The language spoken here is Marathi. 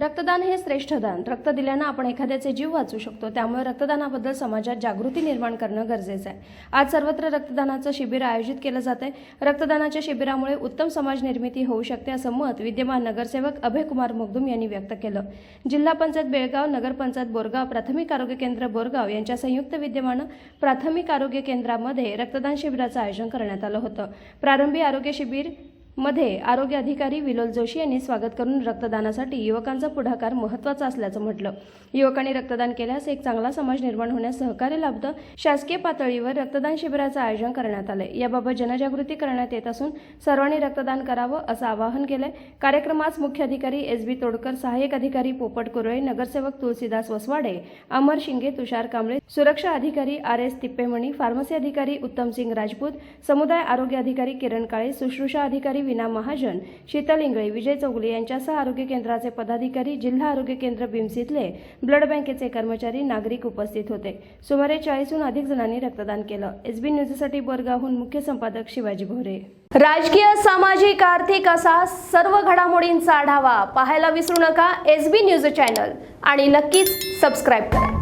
रक्तदान हे श्रेष्ठ दान. रक्त दिल्यानं आपण एखाद्याचे जीव वाचू शकतो. त्यामुळे रक्तदानाबद्दल समाजात जागृती निर्माण करणं गरजेचं आहे. आज सर्वत्र रक्तदानाचं शिबिर आयोजित केलं जात आहे. रक्तदानाच्या शिबिरामुळे उत्तम समाज निर्मिती होऊ शकते असं मत विद्यमान नगरसेवक अभयकुमार मुगदुम यांनी व्यक्त केलं. जिल्हा पंचायत बेळगाव नगरपंचायत बोरगाव प्राथमिक आरोग्य केंद्र बोरगाव यांच्या संयुक्त विद्यमानं प्राथमिक आरोग्य केंद्रामध्ये रक्तदान शिबिराचं आयोजन करण्यात आलं होतं. प्रारंभी आरोग्य शिबिर मध्ये आरोग्य अधिकारी विलोल जोशी यांनी स्वागत करून रक्तदानासाठी युवकांचा पुढाकार महत्त्वाचा असल्याचं म्हटलं. युवकांनी रक्तदान केल्यास एक चांगला समाज निर्माण होण्यास सहकार्य लाभतं. शासकीय पातळीवर रक्तदान शिबिराचं आयोजन करण्यात आलंय. याबाबत जनजागृती करण्यात येत असून सर्वांनी रक्तदान करावं असं आवाहन केलंय. कार्यक्रमास मुख्य अधिकारी एस बी तोडकर सहाय्यक अधिकारी पोपट कुरळे नगरसेवक तुळसीदास वसवाडे अमर शिंगे तुषार कांबळे सुरक्षा अधिकारी आर एस तिप्पेमणी फार्मसी अधिकारी उत्तमसिंग राजपूत समुदाय आरोग्य अधिकारी किरण काळे सुश्रुषा अधिकारी विना महाजन शीतल इंगळे विजय चौगुले यांच्यासह आरोग्य केंद्राचे पदाधिकारी जिल्हा आरोग्य केंद्र बिमसितले ब्लड बँकेचे कर्मचारी नागरिक उपस्थित होते. सुमारे चाळीसहून अधिक जणांनी रक्तदान केलं. एसबी न्यूजसाठी बोरगावहून मुख्य संपादक शिवाजी भोरे. राजकीय सामाजिक आर्थिक असा सर्व घडामोडींचा आढावा पाहायला विसरू नका एस बी न्यूज चॅनल. आणि नक्कीच सबस्क्राईब करा.